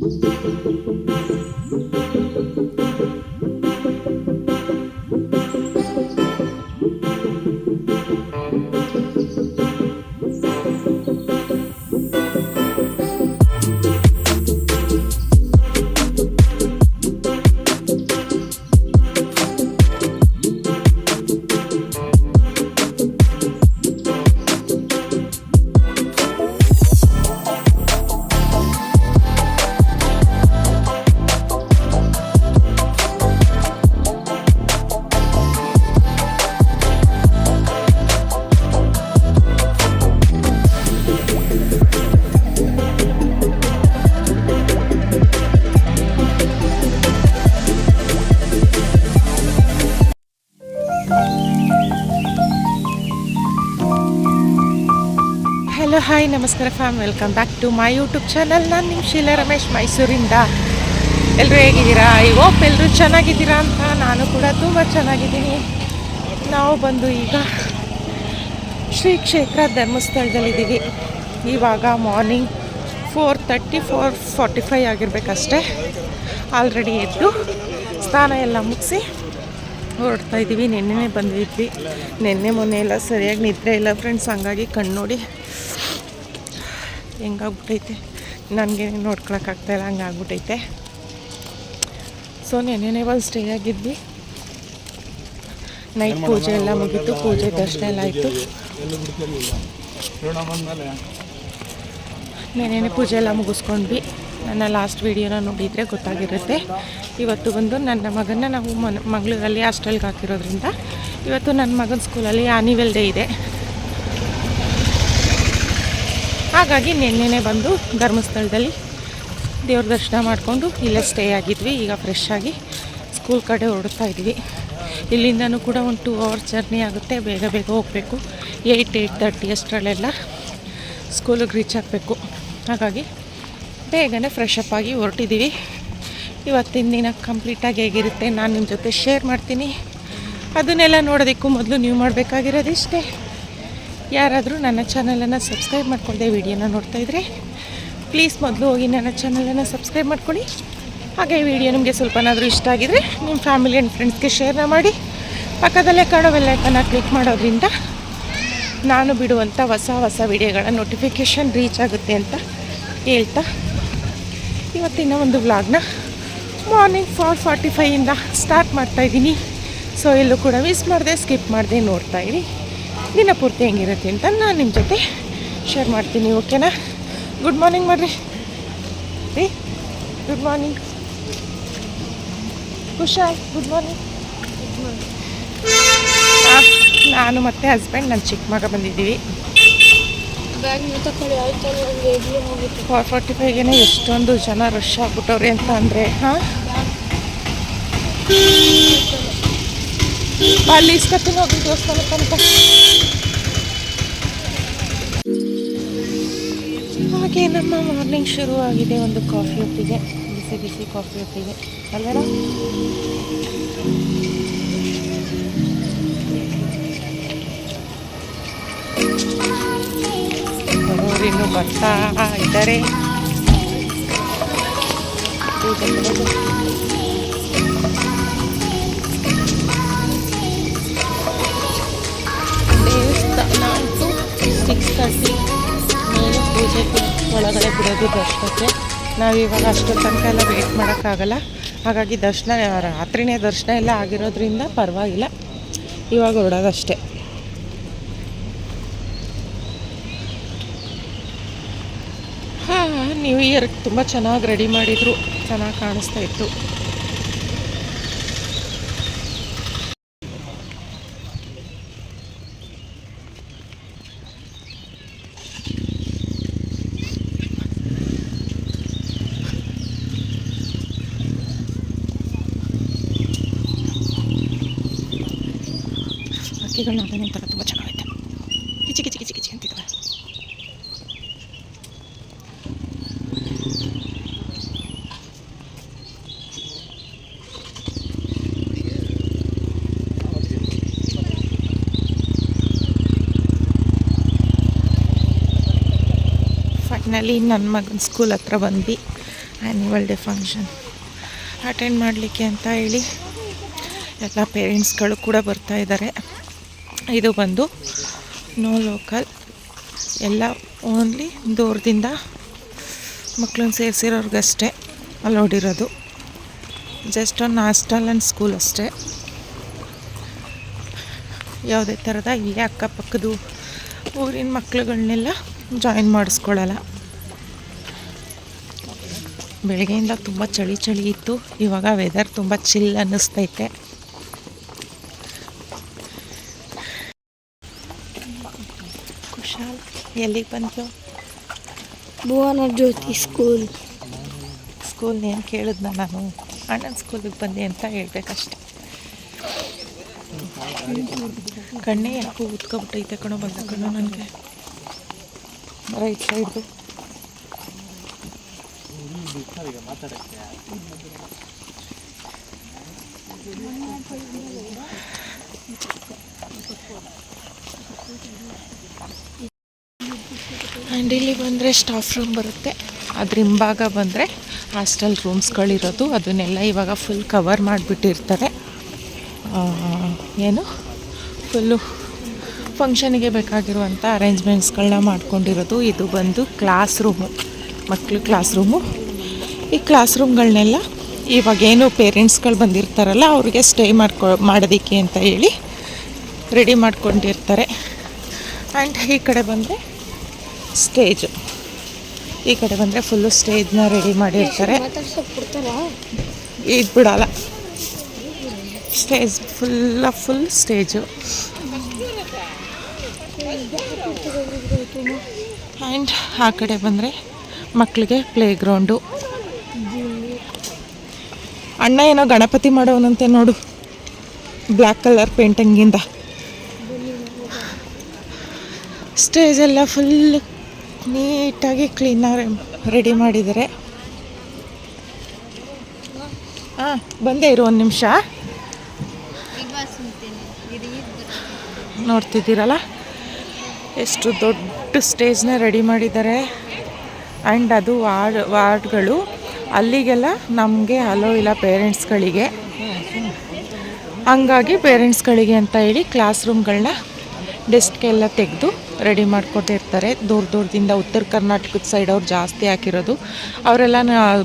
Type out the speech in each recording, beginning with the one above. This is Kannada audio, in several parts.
Música ಹಲೋ, ಹಾಯ್, ನಮಸ್ಕಾರ fam welcome back to my YouTube channel ನಾನು ನಿಮ್ಮ ಶೀಲಾ ರಮೇಶ್, ಮೈಸೂರಿಂದ. ಎಲ್ಲರೂ ಹೇಗಿದ್ದೀರಾ? ಐ ಹೋಪ್ ಎಲ್ಲರೂ ಚೆನ್ನಾಗಿದ್ದೀರಾ ಅಂತ ನಾನು ಕೂಡ ತುಂಬ ಚೆನ್ನಾಗಿದ್ದೀನಿ. ನಾವು ಬಂದು ಈಗ ಶ್ರೀ ಕ್ಷೇತ್ರ ಧರ್ಮಸ್ಥಳದಲ್ಲಿದ್ದೀವಿ. ಇವಾಗ morning four thirty four forty five ಆಗಿರಬೇಕಷ್ಟೇ. Already ಎದ್ದು ಸ್ನಾನ ಎಲ್ಲ ಮುಗಿಸಿ ಹೊರಡ್ತಾ ಇದ್ದೀವಿ. ನಿನ್ನೆನೇ ಬಂದಿದ್ವಿ. ನಿನ್ನೆ ಮೊನ್ನೆ ಎಲ್ಲ ಸರಿಯಾಗಿ ನಿದ್ರೆ ಇಲ್ಲ ಫ್ರೆಂಡ್ಸ್ ಹಂಗಾಗಿ ಕಣ್ಣು ನೋಡಿ ಹೆಂಗಾಗ್ಬಿಟ್ಟೈತೆ? ನನಗೆ ನೋಡ್ಕೊಳಕ್ಕಾಗ್ತಾಯಿಲ್ಲ ಹಂಗೆ ಆಗ್ಬಿಟ್ಟೈತೆ ಸೊ ನೆನ್ನೆನೇ ಒಂದು ಸ್ಟೇ ಆಗಿದ್ವಿ. ನೈಟ್ ಪೂಜೆ ಎಲ್ಲ ಮುಗಿತು ಪೂಜೆ ದರ್ಶನ ಎಲ್ಲ ಆಯಿತು. ನೆನ್ನೆನೇ ಪೂಜೆ ಎಲ್ಲ ಮುಗಿಸ್ಕೊಂಡ್ವಿ. ನನ್ನ ಲಾಸ್ಟ್ ವೀಡಿಯೋನ ನೋಡಿದರೆ ಗೊತ್ತಾಗಿರುತ್ತೆ. ಇವತ್ತು ಬಂದು ನನ್ನ ಮಗನ ನಾವು ಮನ ಮಂಗಳೂರಲ್ಲಿ ಹಾಸ್ಟೆಲ್ಗೆ ಹಾಕಿರೋದ್ರಿಂದ ಇವತ್ತು ನನ್ನ ಮಗನ ಸ್ಕೂಲಲ್ಲಿ ಆ್ಯನಿವಲ್ ಡೇ ಇದೆ. ಹಾಗಾಗಿ ನಿನ್ನೆನೇ ಬಂದು ಧರ್ಮಸ್ಥಳದಲ್ಲಿ ದೇವ್ರ ದರ್ಶನ ಮಾಡಿಕೊಂಡು ಇಲ್ಲೇ ಸ್ಟೇ ಆಗಿದ್ವಿ. ಈಗ ಫ್ರೆಶ್ ಆಗಿ ಸ್ಕೂಲ್ ಕಡೆ ಹೊರಡ್ತಾ ಇದ್ವಿ. ಇಲ್ಲಿಂದನೂ ಕೂಡ ಒಂದು ಟೂ ಅವರ್ ಜರ್ನಿ ಆಗುತ್ತೆ. ಬೇಗ ಬೇಗ ಹೋಗಬೇಕು. ಏಯ್ಟ್ ಏಯ್ಟ್ ತರ್ಟಿ ಅಷ್ಟರಲ್ಲೆಲ್ಲ ಸ್ಕೂಲಿಗೆ ರೀಚ್ ಆಗಬೇಕು. ಹಾಗಾಗಿ ಬೇಗನೆ ಫ್ರೆಶ್ ಅಪ್ ಆಗಿ ಹೊರಟಿದ್ದೀವಿ. ಇವತ್ತಿನ ದಿನ ಕಂಪ್ಲೀಟಾಗಿ ಹೇಗಿರುತ್ತೆ ನಾನು ನಿಮ್ಮ ಜೊತೆ ಶೇರ್ ಮಾಡ್ತೀನಿ. ಅದನ್ನೆಲ್ಲ ನೋಡೋದಕ್ಕೂ ಮೊದಲು ನೀವು ಮಾಡಬೇಕಾಗಿರೋದು ಇಷ್ಟೇ. ಯಾರಾದರೂ ನನ್ನ ಚಾನಲನ್ನು ಸಬ್ಸ್ಕ್ರೈಬ್ ಮಾಡ್ಕೊಳ್ದೆ ವಿಡಿಯೋನ ನೋಡ್ತಾ ಇದ್ದರೆ ಪ್ಲೀಸ್ ಮೊದಲು ಹೋಗಿ ನನ್ನ ಚಾನಲನ್ನು ಸಬ್ಸ್ಕ್ರೈಬ್ ಮಾಡ್ಕೊಳ್ಳಿ. ಹಾಗೆ ವಿಡಿಯೋ ನಿಮಗೆ ಸ್ವಲ್ಪನಾದರೂ ಇಷ್ಟ ಆಗಿದರೆ ನಿಮ್ಮ ಫ್ಯಾಮಿಲಿ ಆ್ಯಂಡ್ ಫ್ರೆಂಡ್ಸ್ಗೆ ಶೇರ್ನ ಮಾಡಿ. ಪಕ್ಕದಲ್ಲೇ ಕಾಣೋ ಬೆಲ್ಲೈಕನ್ನ ಕ್ಲಿಕ್ ಮಾಡೋದ್ರಿಂದ ನಾನು ಬಿಡುವಂಥ ಹೊಸ ಹೊಸ ವಿಡಿಯೋಗಳ ನೋಟಿಫಿಕೇಷನ್ ರೀಚ್ ಆಗುತ್ತೆ ಅಂತ ಹೇಳ್ತಾ ಇವತ್ತಿನ ಒಂದು ವ್ಲಾಗ್ನ ಮಾರ್ನಿಂಗ್ ಫೋರ್ ಫಾರ್ಟಿ ಫೈಯಿಂದ ಸ್ಟಾರ್ಟ್ ಮಾಡ್ತಾಯಿದ್ದೀನಿ ಸೊ ಎಲ್ಲೂ ಕೂಡ ಮಿಸ್ ಮಾಡಿದೆ ಸ್ಕಿಪ್ ಮಾಡಿದೆ ನೋಡ್ತಾಯಿರಿ ದಿನ ಪೂರ್ತಿ ಹೆಂಗಿರುತ್ತೆ ಅಂತ ನಾನು ನಿಮ್ಮ ಜೊತೆ ಶೇರ್ ಮಾಡ್ತೀನಿ ಓಕೆನಾ ಗುಡ್ ಮಾರ್ನಿಂಗ್ ಮಾಡ್ರಿ. ರೀ good morning Kushal good morning ನಾನು ಮತ್ತೆ ಹಸ್ಬೆಂಡ್ ನನ್ನ ಚಿಕ್ಕ ಮಗ ಬಂದಿದ್ದೀವಿ. ಫೋರ್ ಫಾರ್ಟಿ ಫೈವ್ಗೆ ಎಷ್ಟೊಂದು ಜನ ರಶ್ ಆಗ್ಬಿಟ್ಟವ್ರಿ ಅಂತ ಅಂದರೆ ಹಾಂ? ಅಲ್ಲಿ ಇಸ್ಕತ್ತೀನಿ ಹೋಗಿ ದೇವಸ್ಥಾನಕ್ಕಂತ ಹಾಗೆ ನಮ್ಮ ಮಾರ್ನಿಂಗ್ ಶುರು ಆಗಿದೆ ಒಂದು ಕಾಫಿ ಹೊತ್ತಿಗೆ ಬಿಸಿ ಬಿಸಿ ಕಾಫಿ ಹೊತ್ತಿಗೆ ಅಲ್ವೇಡ ಇನ್ನು ಬರ್ತಾ ಇದ್ದಾರೆ. ಅಂತೂ ಸಿಕ್ಸ್ ತರ್ಟಿ ಮೇಲೆ ಪೂಜೆ ಒಳಗಡೆ ಬಿಡೋದು ದರ್ಶನಕ್ಕೆ ನಾವಿವಾಗ ಅಷ್ಟು ತನಕ ಎಲ್ಲ ವೆಯ್ಟ್ ಮಾಡೋಕ್ಕಾಗಲ್ಲ. ಹಾಗಾಗಿ ದರ್ಶನ, ರಾತ್ರಿನೇ ದರ್ಶನ ಎಲ್ಲ ಆಗಿರೋದ್ರಿಂದ ಪರವಾಗಿಲ್ಲ. ಇವಾಗ ಹೊರಡೋದಷ್ಟೇ. ಹಾಂ ನ್ಯೂ ಇಯರ್ ತುಂಬ ಚೆನ್ನಾಗಿ ರೆಡಿ ಮಾಡಿದರು. ಚೆನ್ನಾಗಿ ಕಾಣಿಸ್ತಾ ಇತ್ತು. ಹಕ್ಕಿಗಳನ್ನ ಅದೇ ಒಂಥರ ತುಂಬ ಚೆನ್ನಾಗೈತೆ ಕಿಚಿ ಕಿಚಿ ಕಿಚಿ ಕಿಚಿ ಅಂತಿದ್ದಾವೆ ಫೈನಲಿ ನನ್ನ ಮಗನ ಸ್ಕೂಲ್ ಹತ್ರ ಬಂದ್ವಿ ಆ್ಯನ್ಯುವಲ್ ಡೇ ಫಂಕ್ಷನ್ ಅಟೆಂಡ್ ಮಾಡಲಿಕ್ಕೆ ಅಂತ ಹೇಳಿ ಎಲ್ಲ ಪೇರೆಂಟ್ಸ್ಗಳು ಕೂಡ ಬರ್ತಾ ಇದ್ದಾರೆ ಇದು ಬಂದು ನೋ ಲೋಕಲ್, ಎಲ್ಲ ಓನ್ಲಿ ದೂರದಿಂದ ಮಕ್ಕಳನ್ನ ಸೇರಿಸಿರೋರ್ಗಷ್ಟೇ ಅಲೋಡಿರೋದು. ಜಸ್ಟ್ ಒಂದು ಹಾಸ್ಟೆಲ್ ಆ್ಯಂಡ್ ಸ್ಕೂಲ್ ಅಷ್ಟೇ. ಯಾವುದೇ ಥರದ ಇಲ್ಲೇ ಅಕ್ಕಪಕ್ಕದ ಊರಿನ ಮಕ್ಳುಗಳನ್ನೆಲ್ಲ ಜಾಯಿನ್ ಮಾಡಿಸ್ಕೊಳ್ಳಲ್ಲ. ಬೆಳಗ್ಗೆಯಿಂದ ತುಂಬ ಚಳಿ ಚಳಿ ಇತ್ತು. ಇವಾಗ ವೆದರ್ ತುಂಬ ಚಿಲ್ ಅನ್ನಿಸ್ತೈತೆ. ಎಲ್ಲಿಗೆ ಬಂತು ಭುವನ ಜ್ಯೋತಿ ಸ್ಕೂಲ್. ಸ್ಕೂಲ್ ಏನು ಕೇಳಿದ್ನ ನಾನು. ಅಣ್ಣನ ಸ್ಕೂಲಿಗೆ ಬಂದೆ ಅಂತ ಹೇಳ್ಬೇಕಷ್ಟೆ. ಕಣ್ಣೇ ಯಾಕೋ ಉತ್ಕೊಬಿಟ್ಟೈತೆ ಕಣೋ ಬಂದ ಕಣೋ ನನಗೆ. ರೈಟ್ ಸೈಡ್ದು ಆ್ಯಂಡ್ ಇಲ್ಲಿ ಬಂದರೆ ಸ್ಟಾಫ್ ರೂಮ್ ಬರುತ್ತೆ. ಅದ್ರ ಹಿಂಭಾಗ ಬಂದರೆ ಹಾಸ್ಟೆಲ್ ರೂಮ್ಸ್ಗಳಿರೋದು ಅದನ್ನೆಲ್ಲ ಇವಾಗ ಫುಲ್ ಕವರ್ ಮಾಡಿಬಿಟ್ಟಿರ್ತಾರೆ. ಏನು? ಫುಲ್ಲು ಫಂಕ್ಷನಿಗೆ ಬೇಕಾಗಿರುವಂಥ ಅರೇಂಜ್ಮೆಂಟ್ಸ್ಗಳನ್ನ ಮಾಡ್ಕೊಂಡಿರೋದು. ಇದು ಬಂದು ಕ್ಲಾಸ್ ರೂಮು ಮಕ್ಕಳು ಕ್ಲಾಸ್ ರೂಮು ಈ ಕ್ಲಾಸ್ ರೂಮ್ಗಳನ್ನೆಲ್ಲ ಇವಾಗೇನು ಪೇರೆಂಟ್ಸ್ಗಳು ಬಂದಿರ್ತಾರಲ್ಲ, ಅವ್ರಿಗೆ ಸ್ಟೇ ಮಾಡ್ಕೊ, ಮಾಡೋದಕ್ಕೆ ಅಂತ ಹೇಳಿ ರೆಡಿ ಮಾಡ್ಕೊಂಡಿರ್ತಾರೆ. ಆ್ಯಂಡ್ ಈ ಕಡೆ ಬಂದರೆ ಸ್ಟೇಜು. ಈ ಕಡೆ ಬಂದರೆ ಫುಲ್ಲು ಸ್ಟೇಜ್ನ ರೆಡಿ ಮಾಡಿರ್ತಾರೆ. ಇದು ಬಿಡಲ್ಲ. ಸ್ಟೇಜ್ ಫುಲ್ಲ ಫುಲ್ ಸ್ಟೇಜು ಆ್ಯಂಡ್ ಆ ಕಡೆ ಬಂದರೆ ಮಕ್ಕಳಿಗೆ ಪ್ಲೇ ಗ್ರೌಂಡು ಅಣ್ಣ ಏನೋ ಗಣಪತಿ ಮಾಡೋನಂತೆ ನೋಡು. ಬ್ಲ್ಯಾಕ್ ಕಲರ್ ಪೇಂಟಿಂಗಿಂದ ಸ್ಟೇಜ್ ಎಲ್ಲ ಫುಲ್ ನೀಟಾಗಿ ಕ್ಲೀನಾಗಿ ರೆಡಿ ಮಾಡಿದ್ದಾರೆ. ಹಾಂ, ಬಂದೇ ಇರು ಒಂದು ನಿಮಿಷ. ನೋಡ್ತಿದ್ದೀರಲ್ಲ? ಎಷ್ಟು ದೊಡ್ಡ ಸ್ಟೇಜ್ನ ರೆಡಿ ಮಾಡಿದ್ದಾರೆ. ಆ್ಯಂಡ್ ಅದು ವಾರ್ಡ್, ವಾರ್ಡ್ಗಳು. ಅಲ್ಲಿಗೆಲ್ಲ ನಮಗೆ ಅಲೋ ಇಲ್ಲ ಪೇರೆಂಟ್ಸ್ಗಳಿಗೆ ಹಂಗಾಗಿ ಪೇರೆಂಟ್ಸ್ಗಳಿಗೆ ಅಂತ ಹೇಳಿ ಕ್ಲಾಸ್ ರೂಮ್ಗಳನ್ನ ಡೆಸ್ಕ್ಗೆಲ್ಲ ತೆಗೆದು ರೆಡಿ ಮಾಡ್ಕೊಟ್ಟಿರ್ತಾರೆ ದೂರ ದೂರದಿಂದ ಉತ್ತರ ಕರ್ನಾಟಕದ ಸೈಡ್ ಅವ್ರು ಜಾಸ್ತಿ ಹಾಕಿರೋದು. ಅವರೆಲ್ಲ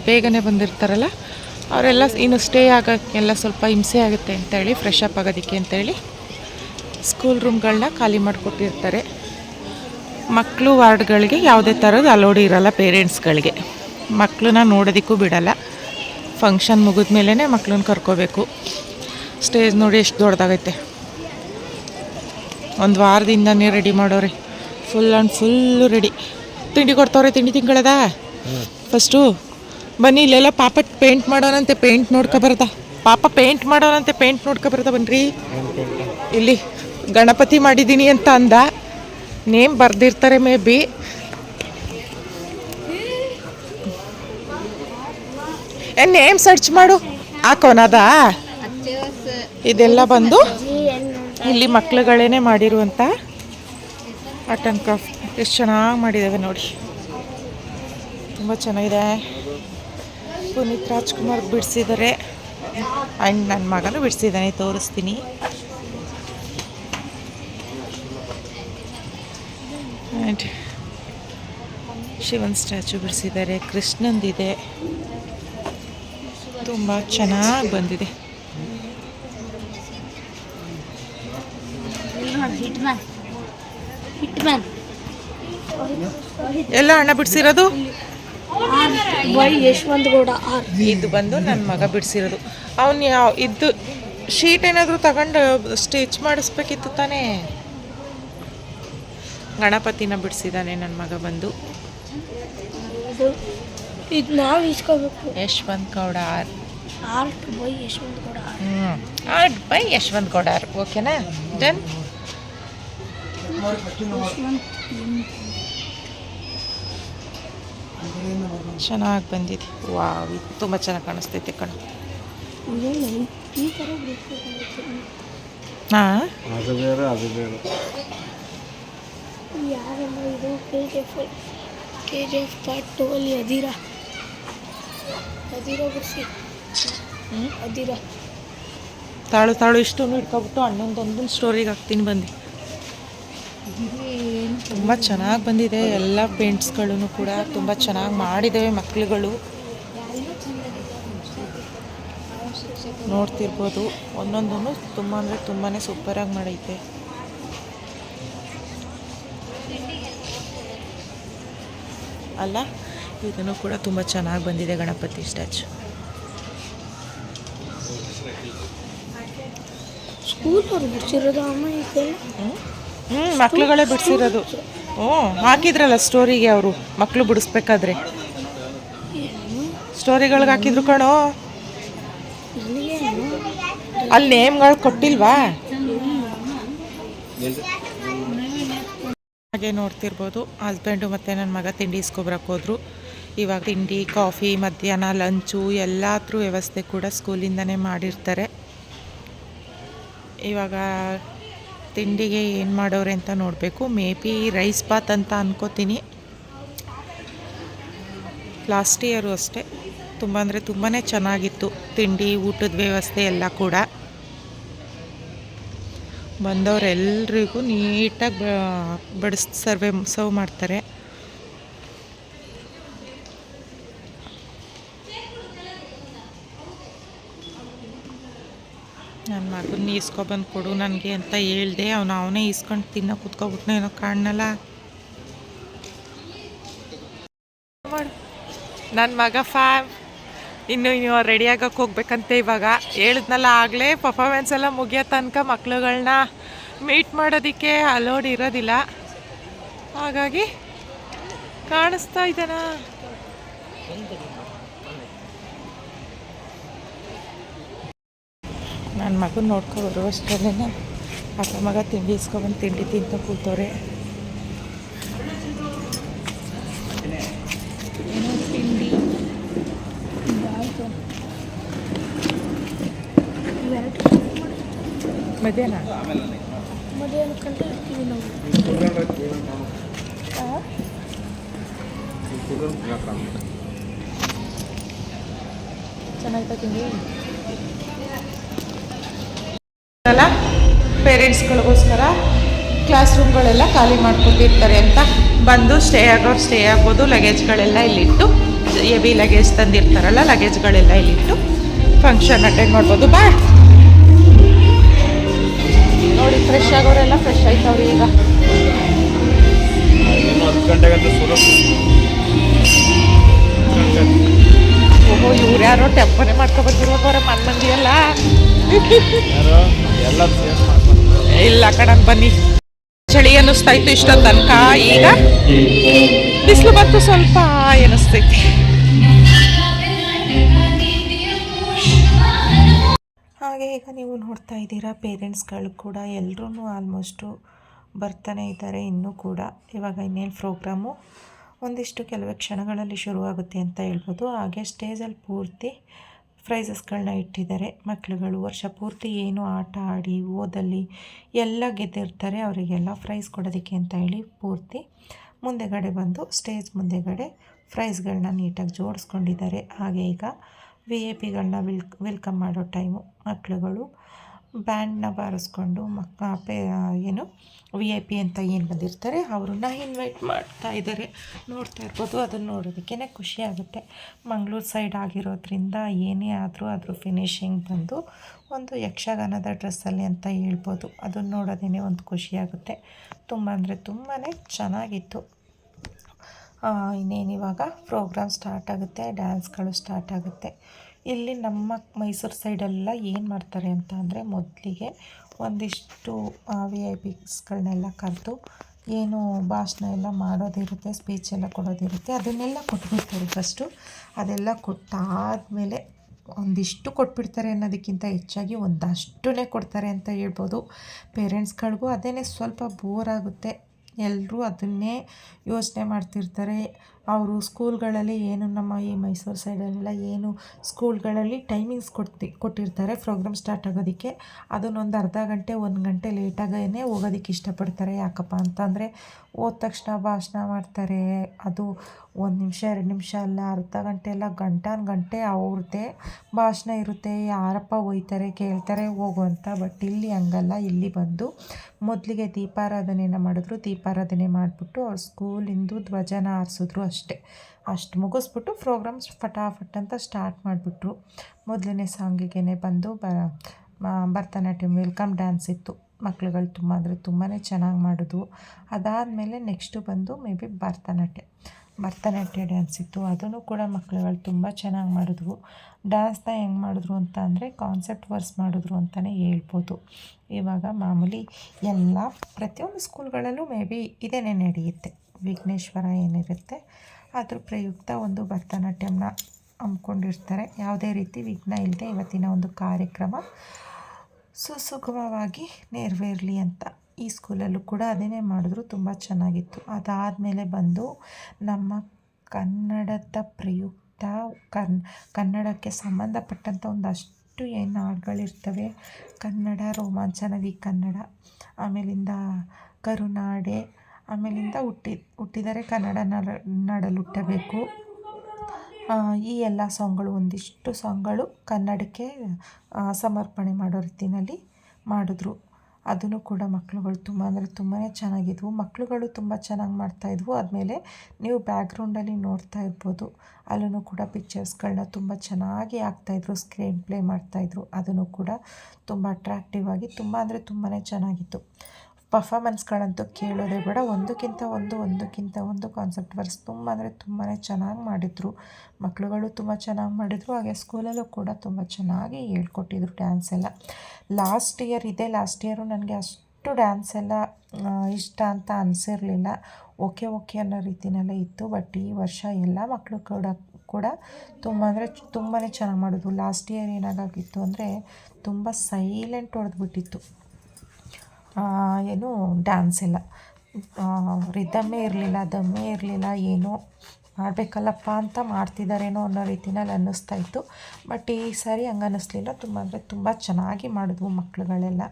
ಬೇಗನೆ ಬಂದಿರ್ತಾರಲ್ಲ? ಅವರೆಲ್ಲ ಇನ್ನು ಸ್ಟೇ ಆಗೋಕ್ಕೆಲ್ಲ ಸ್ವಲ್ಪ ಹಿಂಸೆ ಆಗುತ್ತೆ ಅಂತೇಳಿ ಫ್ರೆಶ್ ಅಪ್ ಆಗೋದಕ್ಕೆ ಅಂತೇಳಿ ಸ್ಕೂಲ್ ರೂಮ್ಗಳನ್ನ ಖಾಲಿ ಮಾಡಿಕೊಟ್ಟಿರ್ತಾರೆ. ಮಕ್ಕಳು ವಾರ್ಡ್ಗಳಿಗೆ ಯಾವುದೇ ಥರದ ಅಲೋಡ್ ಇರಲ್ಲ ಪೇರೆಂಟ್ಸ್ಗಳಿಗೆ ಮಕ್ಕಳನ್ನ ನೋಡೋದಕ್ಕೂ ಬಿಡಲ್ಲ. ಫಂಕ್ಷನ್ ಮುಗಿದ ಮೇಲೇ ಮಕ್ಕಳನ್ನ ಕರ್ಕೋಬೇಕು. ಸ್ಟೇಜ್ ನೋಡಿ ಎಷ್ಟು ದೊಡ್ಡದಾಗೈತೆ ಒಂದು ವಾರದಿಂದನೇ ರೆಡಿ ಮಾಡೋರೆ. ಫುಲ್ ಆ್ಯಂಡ್ ಫುಲ್ಲು ರೆಡಿ ತಿಂಡಿ ಕೊಡ್ತಾವ್ರೆ ತಿಂಡಿ ತಿಂಗಳದ? ಫಸ್ಟು ಬನ್ನಿ ಇಲ್ಲೆಲ್ಲ ಪಾಪ ಪೇಂಟ್ ಮಾಡೋಣಂತೆ ಪೇಂಟ್ ನೋಡ್ಕೊ ಬರತ್ತ ಪಾಪ ಪೇಂಟ್ ಮಾಡೋಣಂತೆ ಪೇಂಟ್ ನೋಡ್ಕೊ ಬರತ್ತ ಬನ್ರಿ. ಇಲ್ಲಿ ಗಣಪತಿ ಮಾಡಿದ್ದೀನಿ ಅಂತ ಅಂದ. ನೇಮ್ ಬರ್ದಿರ್ತಾರೆ ಮೇ ಬಿ. ನೇಮ್ ಸರ್ಚ್ ಮಾಡು. ಹಾಕೋನದ? ಇದೆಲ್ಲ ಬಂದು ಇಲ್ಲಿ ಮಕ್ಳುಗಳೇನೆ ಮಾಡಿರುವಂಥ ಆರ್ಟ್ ಆ್ಯಂಡ್ ಕ್ರಾಫ್ಟ್ ಎಷ್ಟು ಚೆನ್ನಾಗಿ ಮಾಡಿದ್ದಾವೆ ನೋಡಿ. ತುಂಬ ಚೆನ್ನಾಗಿದೆ. ಪುನೀತ್ ರಾಜ್ಕುಮಾರ್ ಬಿಡಿಸಿದ್ದಾರೆ. ಆ್ಯಂಡ್ ನನ್ನ ಮಗನೂ ಬಿಡಿಸಿದ್ದಾನೆ, ತೋರಿಸ್ತೀನಿ. ಆ್ಯಂಡ್ ಶಿವನ್ ಸ್ಟ್ಯಾಚು ಬಿಡಿಸಿದ್ದಾರೆ, ಕೃಷ್ಣಂದಿದೆ. ತುಂಬ ಚೆನ್ನಾಗಿ ಬಂದಿದೆ. ಎಲ್ಲ ಅಣ್ಣ ಬಿಡಿಸಿರೋದು? ವೈ ಯಶವಂತ ಗೌಡ ಆರ್ ಇದು ಬಂದು ನನ್ನ ಮಗ ಬಿಡಿಸಿರೋದು. ಅವನು ಯಾವ ಇದ್ದು ಶೀಟ್ ಏನಾದರೂ ತಗೊಂಡು ಸ್ಟಿಚ್ ಮಾಡಿಸ್ಬೇಕಿತ್ತು ತಾನೇ. ಗಣಪತಿನ ಬಿಡಿಸಿದ್ದಾನೆ ನನ್ನ ಮಗ ಬಂದು. ಇದು ಇದು ನಾವು ಇಸ್ಕೋಬೇಕು. Yashwanth Gowda R art by Yashwanth Gowda R art by Yashwanth Gowda R ಓಕೆನಾ ಡನ್ ಚೆನ್ನಾಗಿ ಬಂದಿದೆ. ವಾವ್ ಇದು ತುಂಬ ಚೆನ್ನಾಗಿ ಕಾಣಿಸ್ತೈತೆ ಕಣ. ಈ ಥರ ಹಾಂ? ಅದು ಬೇರೆ ಅದು ಬೇರೆ. ಯಾರಮ್ಮ ಇದು K G F K G F part two ಅಲ್ಲಿ ಅದಿರಾ? ಅದಿರ ಬಿಡಿಸಿ. ಅದಿರ. ತಾಳು ತಾಳು ಇಷ್ಟನ್ನು ಇಟ್ಕೊಬಿಟ್ಟು ಅಣ್ಣಂದೊಂದೊಂದು ಸ್ಟೋರಿಗೆ ಹಾಕ್ತೀನಿ ಬಂದು ತುಂಬ ಚೆನ್ನಾಗಿ ಬಂದಿದೆ. ಎಲ್ಲ ಪೇಂಟ್ಸ್ಗಳೂ ಕೂಡ ತುಂಬ ಚೆನ್ನಾಗಿ ಮಾಡಿದ್ದಾವೆ ಮಕ್ಕಳುಗಳು ನೋಡ್ತಿರ್ಬೋದು. ಒಂದೊಂದನ್ನು ತುಂಬ ಅಂದರೆ ತುಂಬಾ ಸೂಪರಾಗಿ ಮಾಡೈತೆ. ಅಲ್ಲ ಇದನ್ನು ಕೂಡ ತುಂಬ ಚೆನ್ನಾಗಿ ಬಂದಿದೆ ಗಣಪತಿ ಸ್ಟ್ಯಾಚು. ಸ್ಕೂಲ್ ಹ್ಞೂ ಮಕ್ಳುಗಳೇ ಬಿಡಿಸಿರೋದು. ಹ್ಞೂ ಹಾಕಿದ್ರಲ್ಲ ಸ್ಟೋರಿಗೆ ಅವರು. ಮಕ್ಕಳು ಬಿಡಿಸ್ಬೇಕಾದ್ರೆ. ಸ್ಟೋರಿಗಳಿಗೆ ಹಾಕಿದ್ರು ಕಣೋ. ಅಲ್ಲಿ ನೇಮ್ಗಳು ಕೊಟ್ಟಿಲ್ವಾ? ಹಾಗೆ ನೋಡ್ತಿರ್ಬೋದು. ಹಸ್ಬೆಂಡು ಮತ್ತು ನನ್ನ ಮಗ ತಿಂಡಿ ಇಸ್ಕೊಬ್ರಕ್ಕೆ ಹೋದ್ರು. ಇವಾಗ ತಿಂಡಿ, ಕಾಫಿ, ಮಧ್ಯಾಹ್ನ, ಲಂಚು ಎಲ್ಲಾದ್ರೂ ವ್ಯವಸ್ಥೆ ಕೂಡ ಸ್ಕೂಲಿಂದನೇ ಮಾಡಿರ್ತಾರೆ. ಇವಾಗ ತಿಂಡಿಗೆ ಏನು ಮಾಡೋರೆ ಅಂತ ನೋಡಬೇಕು. ಮೇ ಬಿ ರೈಸ್ ಬಾತ್ ಅಂತ ಅನ್ಕೋತೀನಿ. ಲಾಸ್ಟ್ ಇಯರು ಅಷ್ಟೇ. ತುಂಬ ಅಂದರೆ ತುಂಬಾ ಚೆನ್ನಾಗಿತ್ತು ತಿಂಡಿ, ಊಟದ ವ್ಯವಸ್ಥೆ ಎಲ್ಲ ಕೂಡ. ಬಂದವರೆಲ್ಲರಿಗೂ ನೀಟಾಗಿ ಬಡಿಸ್, ಸರ್ವೆ ಸರ್ವ್ ಮಾಡ್ತಾರೆ. ಮಗನ ಈಸ್ಕೊಬಂದು ಕೊಡು ನನಗೆ ಅಂತ ಹೇಳ್ದೆ. ಅವನು ಅವನೇ ಈಸ್ಕೊಂಡು ತಿನ್ನೋ ಕುತ್ಕೊಬಿಟ್ನ, ಏನೋ ಕಾಣಲ್ಲ ನನ್ನ ಮಗ ಫ್ಯಾಮ್ ಇನ್ನು ಇನ್ನು ರೆಡಿಯಾಗಕ್ಕೆ ಹೋಗ್ಬೇಕಂತೆ ಇವಾಗ. ಹೇಳಿದ್ನಲ್ಲ ಆಗಲೇ ಪರ್ಫಾರ್ಮೆನ್ಸ್ ಎಲ್ಲ ಮುಗಿಯೋ ತನಕ ಮಕ್ಳುಗಳನ್ನ ಮೀಟ್ ಮಾಡೋದಕ್ಕೆ ಅಲೋಡ್ ಇರೋದಿಲ್ಲ. ಹಾಗಾಗಿ ಕಾಣಿಸ್ತಾ ಇದ್ದಾನ ನನ್ನ ಮಗನ ನೋಡ್ಕೊ ಬರುವಷ್ಟರಲ್ಲೇ ಅಕ್ಕ ಮಗ ತಿಂಡಿ ಇಸ್ಕೊಬಂದು ತಿಂಡಿ ತಿಂತ ಕೂತವ್ರೆ. ಏನೋ ತಿಂಡಿ. ಮಧ್ಯಾಹ್ನ? ಮಧ್ಯಾಹ್ನ ಕಂಡು ಇರ್ತೀವಿ ನಾವು. ಚೆನ್ನಾಯ್ತಾ ತಿಂಡಿ ಅಲ್ಲ ಪೇರೆಂಟ್ಸ್ಗಳಿಗೋಸ್ಕರ ಕ್ಲಾಸ್ ರೂಮ್ಗಳೆಲ್ಲ ಖಾಲಿ ಮಾಡ್ಕೊಂಡಿರ್ತಾರೆ ಅಂತ ಬಂದು ಸ್ಟೇ ಆಗೋರು ಸ್ಟೇ ಆಗ್ಬೋದು. ಲಗೇಜ್ಗಳೆಲ್ಲ ಇಲ್ಲಿಟ್ಟು ಎವಿ ಲಗೇಜ್ ತಂದಿರ್ತಾರಲ್ಲ ಲಗೇಜ್ಗಳೆಲ್ಲ ಇಲ್ಲಿಟ್ಟು ಫಂಕ್ಷನ್ ಅಟೆಂಡ್ ಮಾಡ್ಬೋದು. ಬಾ. ನೋಡಿ ಫ್ರೆಶ್ ಆಗೋರೆಲ್ಲ ಫ್ರೆಶ್ ಆಯ್ತವ್ರಿ ಈಗ. ಓಹೋ ಇವ್ರು ಯಾರೋ ಟೆಂಪನೇ ಮಾಡ್ಕೊಬಂದಿರೋದವ್ರ ಮನ್ ಮಂದಿ ಎಲ್ಲ ಇಲ್ಲ ಕಣನ್ ಬನ್ನಿ. ಚಳಿ ಅನ್ನಿಸ್ತಾ ಇತ್ತು ಇಷ್ಟ ತನಕ. ಈಗ ಬಿಸಿಲು ಬಂತು ಸ್ವಲ್ಪ ಎನಿಸ್ತೈತಿ. ಹಾಗೆ ಈಗ ನೀವು ನೋಡ್ತಾ ಇದ್ದೀರಾ, ಪೇರೆಂಟ್ಸ್ಗಳು ಕೂಡ ಎಲ್ಲರೂ ಆಲ್ಮೋಸ್ಟು ಬರ್ತಾನೆ ಇದ್ದಾರೆ ಇನ್ನೂ ಕೂಡ. ಇವಾಗ ಇನ್ನೇನು ಪ್ರೋಗ್ರಾಮು? ಒಂದಿಷ್ಟು ಕೆಲವೇ ಕ್ಷಣಗಳಲ್ಲಿ ಶುರುವಾಗುತ್ತೆ ಅಂತ ಹೇಳ್ಬೋದು. ಹಾಗೆ ಸ್ಟೇಜಲ್ಲಿ ಪೂರ್ತಿ ಪ್ರೈಸಸ್ಗಳನ್ನ ಇಟ್ಟಿದ್ದಾರೆ. ಮಕ್ಕಳುಗಳು ವರ್ಷ ಪೂರ್ತಿ ಏನು ಆಟ ಆಡಿ, ಓದಲ್ಲಿ ಎಲ್ಲ ಗೆದ್ದಿರ್ತಾರೆ. ಅವರಿಗೆಲ್ಲ ಪ್ರೈಸ್ ಕೊಡೋದಕ್ಕೆ ಅಂತ ಹೇಳಿ ಪೂರ್ತಿ ಮುಂದೆಗಡೆ ಬಂದು ಸ್ಟೇಜ್ ಮುಂದೆಗಡೆ ಪ್ರೈಸ್ಗಳನ್ನ ನೀಟಾಗಿ ಜೋಡಿಸ್ಕೊಂಡಿದ್ದಾರೆ. ಹಾಗೆ ಈಗ ವಿ ಎ ಪಿಗಳನ್ನ ವಿಲ್ ವೆಲ್ಕಮ್ ಮಾಡೋ ಟೈಮು ಮಕ್ಕಳುಗಳು ಬ್ಯಾಂಡ್ನ ಬಾರಿಸ್ಕೊಂಡು ಮಕ್ಕ ಏನು ವಿ ಐ ಪಿ ಅಂತ ಏನು ಬಂದಿರ್ತಾರೆ, ಅವ್ರನ್ನ ಇನ್ವೈಟ್ ಮಾಡ್ತಾ ಇದ್ದಾರೆ ನೋಡ್ತಾ ಇರ್ಬೋದು, ಅದನ್ನು ನೋಡೋದಕ್ಕೇ ಖುಷಿ ಆಗುತ್ತೆ. ಮಂಗಳೂರು ಸೈಡ್ ಆಗಿರೋದ್ರಿಂದ ಏನೇ ಆದರೂ ಅದ್ರ ಫಿನಿಶಿಂಗ್ ಬಂದು ಒಂದು ಯಕ್ಷಗಾನದ ಡ್ರೆಸ್ಸಲ್ಲಿ ಅಂತ ಹೇಳ್ಬೋದು. ಅದನ್ನು ನೋಡೋದೇ ಒಂದು ಖುಷಿಯಾಗುತ್ತೆ ತುಂಬ ಅಂದರೆ ತುಂಬಾ ಚೆನ್ನಾಗಿತ್ತು. ಇನ್ನೇನು ಇವಾಗ ಪ್ರೋಗ್ರಾಮ್ ಸ್ಟಾರ್ಟ್ ಆಗುತ್ತೆ ಡ್ಯಾನ್ಸ್ಗಳು ಸ್ಟಾರ್ಟ್ ಆಗುತ್ತೆ. ಇಲ್ಲಿ ನಮ್ಮ ಮೈಸೂರು ಸೈಡೆಲ್ಲ ಏನು ಮಾಡ್ತಾರೆ ಅಂತ ಅಂದರೆ ಮೊದಲಿಗೆ ಒಂದಿಷ್ಟು ವಿ ಐ ಪಿಸ್ಗಳನ್ನೆಲ್ಲ ಕರೆದು ಏನು ಭಾಷಣ ಎಲ್ಲ ಮಾಡೋದಿರುತ್ತೆ ಸ್ಪೀಚ್ ಎಲ್ಲ ಕೊಡೋದಿರುತ್ತೆ, ಅದನ್ನೆಲ್ಲ ಕೊಟ್ಬಿಡ್ತಾರೆ ಫಸ್ಟು ಅದೆಲ್ಲ ಕೊಟ್ಟಾದಮೇಲೆ ಒಂದಿಷ್ಟು ಕೊಟ್ಬಿಡ್ತಾರೆ ಅನ್ನೋದಕ್ಕಿಂತ ಹೆಚ್ಚಾಗಿ ಒಂದಷ್ಟುನೇ ಕೊಡ್ತಾರೆ ಅಂತ ಹೇಳ್ಬೋದು. ಪೇರೆಂಟ್ಸ್ಗಳಿಗೂ ಅದೇ ಸ್ವಲ್ಪ ಬೋರ್ ಆಗುತ್ತೆ. ಎಲ್ಲರೂ ಅದನ್ನೇ ಯೋಚನೆ ಮಾಡ್ತಿರ್ತಾರೆ. ಅವರು ಸ್ಕೂಲ್ಗಳಲ್ಲಿ ಏನು ನಮ್ಮ ಈ ಮೈಸೂರು ಸೈಡಲ್ಲೆಲ್ಲ ಏನು ಸ್ಕೂಲ್ಗಳಲ್ಲಿ ಟೈಮಿಂಗ್ಸ್ ಕೊಡ್ತಿ, ಕೊಟ್ಟಿರ್ತಾರೆ, ಪ್ರೋಗ್ರಾಮ್ ಸ್ಟಾರ್ಟ್ ಆಗೋದಕ್ಕೆ. ಅದನ್ನೊಂದು ಅರ್ಧ ಗಂಟೆ, ಒಂದು ಗಂಟೆ ಲೇಟಾಗೇ ಹೋಗೋದಕ್ಕೆ ಇಷ್ಟಪಡ್ತಾರೆ. ಯಾಕಪ್ಪ ಅಂತಂದರೆ ಹೋದ ತಕ್ಷಣ ಭಾಷಣ ಮಾಡ್ತಾರೆ. ಅದು ಒಂದು ನಿಮಿಷ, ಎರಡು ನಿಮಿಷ ಅಲ್ಲ, ಅರ್ಧ ಗಂಟೆ ಎಲ್ಲ ಗಂಟಾನ್ ಗಂಟೆ ಅವ್ರದ್ದೇ ಭಾಷಣ ಇರುತ್ತೆ. ಯಾರಪ್ಪ ಒಯ್ತಾರೆ, ಕೇಳ್ತಾರೆ ಹೋಗು ಅಂತ ಬಟ್ ಇಲ್ಲಿ ಹಂಗಲ್ಲ. ಇಲ್ಲಿ ಬಂದು ಮೊದಲಿಗೆ ದೀಪಾರಾಧನೆಯನ್ನು ಮಾಡಿದ್ರು. ದೀಪಾರಾಧನೆ ಮಾಡಿಬಿಟ್ಟು ಅವ್ರ ಸ್ಕೂಲಿಂದು ಧ್ವಜನ ಹಾರಿಸಿದ್ರು ಅಷ್ಟೇ. ಅಷ್ಟು ಮುಗಿಸ್ಬಿಟ್ಟು ಪ್ರೋಗ್ರಾಮ್ಸ್ ಫಟಾಫಟ್ ಅಂತ ಸ್ಟಾರ್ಟ್ ಮಾಡಿಬಿಟ್ರು. ಮೊದಲನೇ ಸಾಂಗಿಗೆ ಬಂದು ಬ ಭರತನಾಟ್ಯಂ ವೆಲ್ಕಮ್ ಡ್ಯಾನ್ಸ್ ಇತ್ತು. ಮಕ್ಳುಗಳು ತುಂಬ ಅಂದರೆ ತುಂಬಾ ಚೆನ್ನಾಗಿ ಮಾಡಿದ್ವು ಅದಾದಮೇಲೆ ನೆಕ್ಸ್ಟು ಬಂದು maybe Bharatanatyam. Bharatanatyam dance ಇತ್ತು. ಅದನ್ನು ಕೂಡ ಮಕ್ಳುಗಳು ತುಂಬ ಚೆನ್ನಾಗಿ ಮಾಡಿದ್ವು ಡ್ಯಾನ್ಸ್ನ ಹೆಂಗೆ ಮಾಡಿದ್ರು ಅಂತ ಅಂದರೆ ಕಾನ್ಸೆಪ್ಟ್ ವರ್ಸ್ ಮಾಡಿದ್ರು ಅಂತಲೇ ಹೇಳ್ಬೋದು. ಇವಾಗ ಮಾಮೂಲಿ ಎಲ್ಲ ಪ್ರತಿಯೊಂದು ಸ್ಕೂಲ್ಗಳಲ್ಲೂ ಮೇ ಬಿ ಇದೇನೇ ನಡೆಯುತ್ತೆ. ವಿಘ್ನೇಶ್ವರ ಏನಿರುತ್ತೆ, ಅದ್ರ ಪ್ರಯುಕ್ತ ಒಂದು ಭರತನಾಟ್ಯಂನ ಹಮ್ಮಿಕೊಂಡಿರ್ತಾರೆ. ಯಾವುದೇ ರೀತಿ ವಿಘ್ನ ಇಲ್ಲದೆ ಇವತ್ತಿನ ಒಂದು ಕಾರ್ಯಕ್ರಮ ಸುಸುಗಮವಾಗಿ ನೆರವೇರಲಿ ಅಂತ ಈ ಸ್ಕೂಲಲ್ಲೂ ಕೂಡ ಅದನ್ನೇ ಮಾಡಿದ್ರು, ತುಂಬ ಚೆನ್ನಾಗಿತ್ತು. ಅದಾದಮೇಲೆ ಬಂದು ನಮ್ಮ ಕನ್ನಡದ ಪ್ರಯುಕ್ತ, ಕನ್, ಕನ್ನಡಕ್ಕೆ ಸಂಬಂಧಪಟ್ಟಂಥ ಒಂದಷ್ಟು ಏನು ಹಾಡುಗಳಿರ್ತವೆ. ಕನ್ನಡ ರೋಮಾಂಚನವಿ ಕನ್ನಡ, ಆಮೇಲಿಂದ ಕರುನಾಡೆ ಆಮೇಲಿಂದ ಹುಟ್ಟಿ, ಹುಟ್ಟಿದರೆ ಕನ್ನಡ ನಾಡಲು ಹುಟ್ಟಬೇಕು ಈ ಎಲ್ಲ ಸಾಂಗ್ಗಳು, ಒಂದಿಷ್ಟು ಸಾಂಗ್ಗಳು ಕನ್ನಡಕ್ಕೆ ಸಮರ್ಪಣೆ ಮಾಡೋ ರೀತಿಯಲ್ಲಿ ಮಾಡಿದ್ರು. ಅದನ್ನು ಕೂಡ ಮಕ್ಕಳುಗಳು ತುಂಬ, ಅಂದರೆ ತುಂಬಾ ಚೆನ್ನಾಗಿದ್ವು. ಮಕ್ಕಳುಗಳು ತುಂಬ ಚೆನ್ನಾಗಿ ಮಾಡ್ತಾಯಿದ್ವು ಆದಮೇಲೆ ನೀವು ಬ್ಯಾಕ್ಗ್ರೌಂಡಲ್ಲಿ ನೋಡ್ತಾ ಇರ್ಬೋದು. ಅಲ್ಲೂ ಕೂಡ ಪಿಕ್ಚರ್ಸ್ಗಳನ್ನ ತುಂಬ ಚೆನ್ನಾಗಿ ಹಾಕ್ತಾಯಿದ್ರು ಸ್ಕ್ರೀನ್ ಪ್ಲೇ ಮಾಡ್ತಾಯಿದ್ರು ಅದನ್ನು ಕೂಡ ತುಂಬ ಅಟ್ರಾಕ್ಟಿವ್ ಆಗಿ ತುಂಬ, ಅಂದರೆ ತುಂಬಾ ಚೆನ್ನಾಗಿತ್ತು. ಪರ್ಫಾಮೆನ್ಸ್ಗಳಂತೂ ಕೇಳೋದೇ ಬೇಡ. ಒಂದಕ್ಕಿಂತ ಒಂದು ಒಂದಕ್ಕಿಂತ ಒಂದು ಕಾನ್ಸೆಪ್ಟ್ ವರ್ಸ್ ತುಂಬ ಅಂದರೆ ತುಂಬಾ ಚೆನ್ನಾಗಿ ಮಾಡಿದರು. ಮಕ್ಕಳುಗಳು ತುಂಬ ಚೆನ್ನಾಗಿ ಮಾಡಿದರು. ಹಾಗೆ ಸ್ಕೂಲಲ್ಲೂ ಕೂಡ ತುಂಬ ಚೆನ್ನಾಗಿ ಹೇಳ್ಕೊಟ್ಟಿದ್ರು ಡ್ಯಾನ್ಸ್ ಎಲ್ಲ. ಲಾಸ್ಟ್ ಇಯರ್ ಇದೆ. ಲಾಸ್ಟ್ ಇಯರು ನನಗೆ ಅಷ್ಟು ಡ್ಯಾನ್ಸ್ ಎಲ್ಲ ಇಷ್ಟ ಅಂತ ಅನಿಸಿರಲಿಲ್ಲ. ಓಕೆ ಓಕೆ ಅನ್ನೋ ರೀತಿಯಲ್ಲೇ ಇತ್ತು. ಬಟ್ ಈ ವರ್ಷ ಎಲ್ಲ ಮಕ್ಕಳು ಕೂಡ ಕೂಡ ತುಂಬ ಅಂದರೆ ತುಂಬಾ ಚೆನ್ನಾಗಿ ಮಾಡಿದ್ರು. ಲಾಸ್ಟ್ ಇಯರ್ ಏನಾಗಿತ್ತು ಅಂದರೆ ತುಂಬ ಸೈಲೆಂಟ್ ಹೊಡೆದ್ಬಿಟ್ಟಿತ್ತು. ಏನು ಡ್ಯಾನ್ಸ್ ಇಲ್ಲ. ರಿದಮ್ಮೇ ಇರಲಿಲ್ಲ ದಮ್ಮೇ ಇರಲಿಲ್ಲ, ಏನೋ ಮಾಡಬೇಕಲ್ಲಪ್ಪ ಅಂತ ಮಾಡ್ತಿದ್ದಾರೇನೋ ಅನ್ನೋ ರೀತಿನಲ್ಲಿ ಅನ್ನಿಸ್ತಾ ಇತ್ತು. ಬಟ್ ಈ ಸಾರಿ ಹಂಗೆ ಅನ್ನಿಸ್ಲಿಲ್ಲ ತುಂಬ ಅಂದರೆ ತುಂಬ ಚೆನ್ನಾಗಿ ಮಾಡಿದ್ವು ಮಕ್ಳುಗಳೆಲ್ಲ.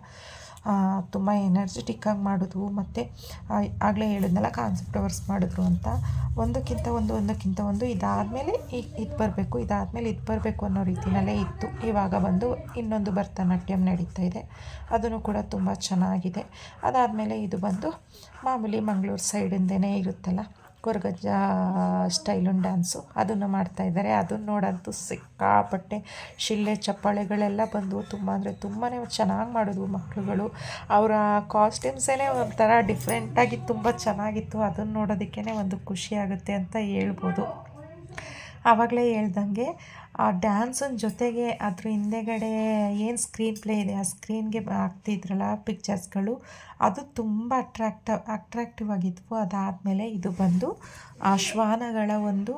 ತುಂಬ ಎನರ್ಜೆಟಿಕ್ಕಾಗಿ ಮಾಡಿದ್ವು. ಮತ್ತು ಆಗಲೇ ಹೇಳಿದ್ನಲ್ಲ ಕಾನ್ಸೆಪ್ಟ್ ಅವರ್ಸ್ ಮಾಡಿದ್ರು ಅಂತ. ಒಂದಕ್ಕಿಂತ ಒಂದು ಒಂದಕ್ಕಿಂತ ಒಂದು ಇದಾದಮೇಲೆ ಈಗ ಇದು ಬರಬೇಕು, ಇದಾದಮೇಲೆ ಇದು ಬರಬೇಕು ಅನ್ನೋ ರೀತಿಯಲ್ಲೇ ಇತ್ತು. ಇವಾಗ ಬಂದು ಇನ್ನೊಂದು ಭರತನಾಟ್ಯಂ ನಡೀತಾ ಇದೆ. ಅದನ್ನು ಕೂಡ ತುಂಬ ಚೆನ್ನಾಗಿದೆ. ಅದಾದಮೇಲೆ ಇದು ಬಂದು ಮಾಮೂಲಿ ಮಂಗಳೂರು ಸೈಡಿಂದನೇ ಇರುತ್ತಲ್ಲ. ಕೊರಗಜ್ಜ ಸ್ಟೈಲು ಡ್ಯಾನ್ಸು ಅದನ್ನು ಮಾಡ್ತಾಯಿದ್ದಾರೆ ಅದನ್ನು ನೋಡಂತೂ ಸಿಕ್ಕಾಪಟ್ಟೆ ಶಿಲ್ಲೆ ಚಪ್ಪಾಳೆಗಳೆಲ್ಲ ಬಂದವು ತುಂಬ ಅಂದರೆ ತುಂಬಾ ಚೆನ್ನಾಗಿ ಮಾಡೋದು ಮಕ್ಕಳುಗಳು ಅವರ ಕಾಸ್ಟ್ಯೂಮ್ಸೇ ಒಂಥರ ಡಿಫ್ರೆಂಟಾಗಿ ತುಂಬ ಚೆನ್ನಾಗಿತ್ತು. ಅದನ್ನು ನೋಡೋದಕ್ಕೇ ಒಂದು ಖುಷಿ ಆಗುತ್ತೆ ಅಂತ ಹೇಳ್ಬೋದು. ಆವಾಗಲೇ ಹೇಳ್ದಂಗೆ ಆ ಡ್ಯಾನ್ಸಿನ ಜೊತೆಗೆ ಅದ್ರ ಹಿಂದೆಗಡೆ ಏನು ಸ್ಕ್ರೀನ್ ಪ್ಲೇ ಇದೆ, ಆ ಸ್ಕ್ರೀನ್ಗೆ ಹಾಕ್ತಿದ್ರಲ್ಲ ಪಿಕ್ಚರ್ಸ್ಗಳು ಅದು ತುಂಬ ಅಟ್ರ್ಯಾಕ್ಟವ್ ಅಟ್ರಾಕ್ಟಿವ್ ಆಗಿದ್ವು. ಅದಾದಮೇಲೆ ಇದು ಬಂದು ಆ ಶ್ವಾನಗಳ ಒಂದು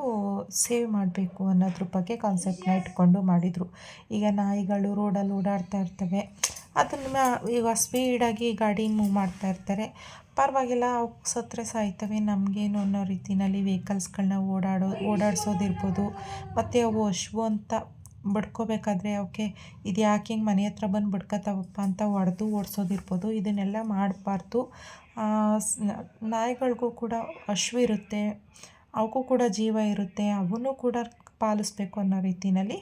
ಸೇವ್ ಮಾಡಬೇಕು ಅನ್ನೋದ್ರ ಬಗ್ಗೆ ಕಾನ್ಸೆಪ್ಟನ್ನ ಇಟ್ಕೊಂಡು ಮಾಡಿದರು. ಈಗ ನಾಯಿಗಳು ರೋಡಲ್ಲಿ ಓಡಾಡ್ತಾ ಇರ್ತವೆ. ಅದನ್ನು ಈಗ ಸ್ಪೀಡಾಗಿ ಗಾಡಿ ಮೂವ್ ಮಾಡ್ತಾ ಇರ್ತಾರೆ. ಪರವಾಗಿಲ್ಲ ಅವ್ಕೆ ಸತ್ತರೆ ಸಾಯ್ತವೆ. ನಮಗೇನು ಅನ್ನೋ ರೀತಿಯಲ್ಲಿ ವೆಹಿಕಲ್ಸ್ಗಳನ್ನ ಓಡಾಡೋ, ಓಡಾಡಿಸೋದಿರ್ಬೋದು. ಮತ್ತು ಅವು ಹಶ್ವು ಅಂತ ಬಡ್ಕೋಬೇಕಾದ್ರೆ ಅವಕ್ಕೆ ಇದು ಯಾಕೆ ಹಿಂಗೆ ಮನೆ ಹತ್ರ ಬಂದು ಬಡ್ಕೋತಾವಪ್ಪ ಅಂತ ಹೊಡೆದು ಓಡಿಸೋದಿರ್ಬೋದು. ಇದನ್ನೆಲ್ಲ ಮಾಡಬಾರ್ದು. ನಾಯಿಗಳಿಗೂ ಕೂಡ ಹಶ್ವಿರುತ್ತೆ ಅವಕ್ಕೂ ಕೂಡ ಜೀವ ಇರುತ್ತೆ. ಅವನ್ನೂ ಕೂಡ ಪಾಲಿಸ್ಬೇಕು ಅನ್ನೋ ರೀತಿಯಲ್ಲಿ